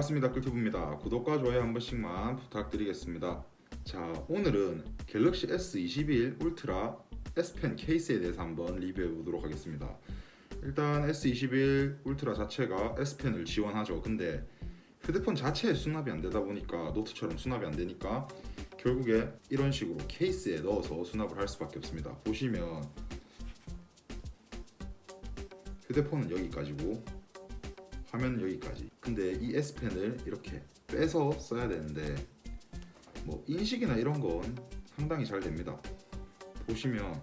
반갑습니다. 꿀튜브입니다. 구독과 좋아요 한 번씩만 부탁드리겠습니다. 자, 오늘은 갤럭시 S21 울트라 S펜 케이스에 대해서 한번 리뷰해 보도록 하겠습니다. 일단 S21 울트라 자체가 S펜을 지원하죠. 근데 휴대폰 자체에 수납이 안 되다 보니까 노트처럼 수납이 안 되니까 결국에 이런 식으로 케이스에 넣어서 수납을 할 수밖에 없습니다. 보시면 휴대폰은 여기까지고 화면은 여기까지. 근데 이 S 펜을 이렇게 빼서 써야 되는데 뭐 인식이나 이런 건 상당히 잘 됩니다. 보시면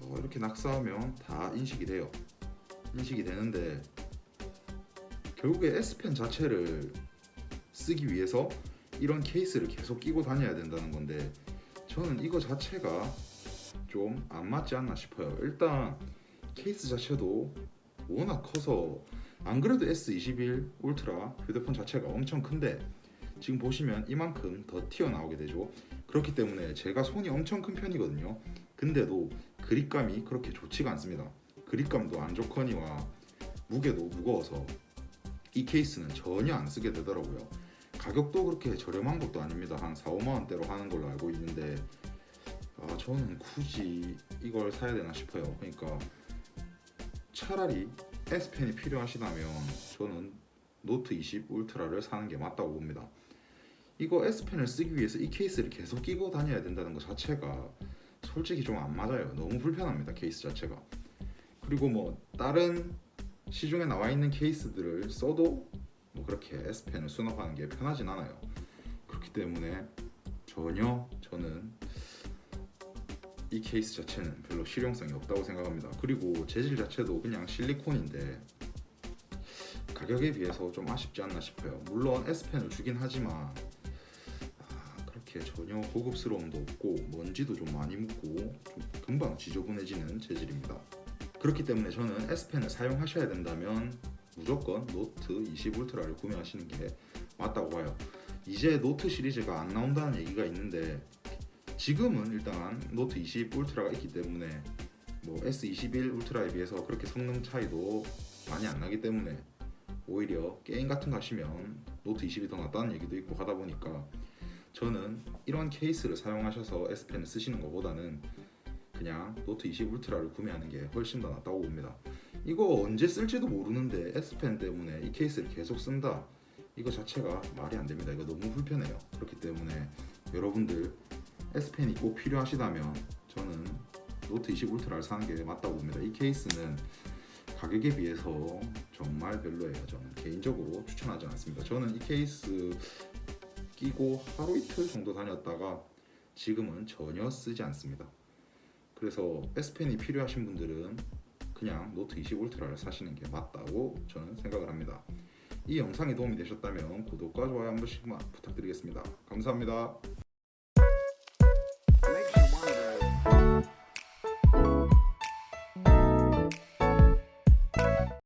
어, 이렇게 낙서하면 다 인식이 돼요. 인식이 되는데 결국에 S 펜 자체를 쓰기 위해서 이런 케이스를 계속 끼고 다녀야 된다는 건데 저는 이거 자체가 좀 안 맞지 않나 싶어요. 일단 케이스 자체도 워낙 커서 안 그래도 S21 울트라 휴대폰 자체가 엄청 큰데 지금 보시면 이만큼 더 튀어나오게 되죠. 그렇기 때문에 제가 손이 엄청 큰 편이거든요. 근데도 그립감이 그렇게 좋지가 않습니다. 그립감도 안 좋거니와 무게도 무거워서 이 케이스는 전혀 안 쓰게 되더라고요. 가격도 그렇게 저렴한 것도 아닙니다. 한 4, 5만 원대로 하는 걸로 알고 있는데 아, 저는 굳이 이걸 사야 되나 싶어요. 그러니까 차라리 S펜이 필요하시다면 저는 노트 20 울트라를 사는 게 맞다고 봅니다. 이거 S펜을 쓰기 위해서 이 케이스를 계속 끼고 다녀야 된다는 것 자체가 솔직히 좀 안 맞아요. 너무 불편합니다. 케이스 자체가. 그리고 뭐 다른 시중에 나와 있는 케이스들을 써도 뭐 그렇게 S펜을 수납하는 게 편하진 않아요. 그렇기 때문에 전혀 저는 이 케이스 자체는 별로 실용성이 없다고 생각합니다. 그리고 재질 자체도 그냥 실리콘인데 가격에 비해서 좀 아쉽지 않나 싶어요. 물론 S펜을 주긴 하지만 아, 그렇게 전혀 고급스러움도 없고 먼지도 좀 많이 묻고 좀 금방 지저분해지는 재질입니다. 그렇기 때문에 저는 S펜을 사용하셔야 된다면 무조건 노트 20 울트라를 구매하시는 게 맞다고 봐요. 이제 노트 시리즈가 안 나온다는 얘기가 있는데 지금은 일단 노트 20 울트라가 있기 때문에 뭐 S21 울트라에 비해서 그렇게 성능 차이도 많이 안 나기 때문에 오히려 게임 같은 거 하시면 노트 20이 더 낫다는 얘기도 있고 하다 보니까 저는 이런 케이스를 사용하셔서 S펜을 쓰시는 것보다는 그냥 노트 20 울트라를 구매하는 게 훨씬 더 낫다고 봅니다. 이거 언제 쓸지도 모르는데 S펜 때문에 이 케이스를 계속 쓴다. 이거 자체가 말이 안 됩니다. 이거 너무 불편해요. 그렇기 때문에 여러분들 S펜이 꼭 필요하시다면 저는 노트 20 울트라를 사는 게 맞다고 봅니다. 이 케이스는 가격에 비해서 정말 별로예요. 저는 개인적으로 추천하지 않습니다. 저는 이 케이스 끼고 하루 이틀 정도 다녔다가 지금은 전혀 쓰지 않습니다. 그래서 S펜이 필요하신 분들은 그냥 노트 20 울트라를 사시는 게 맞다고 저는 생각을 합니다. 이 영상이 도움이 되셨다면 구독과 좋아요 한 번씩만 부탁드리겠습니다. 감사합니다.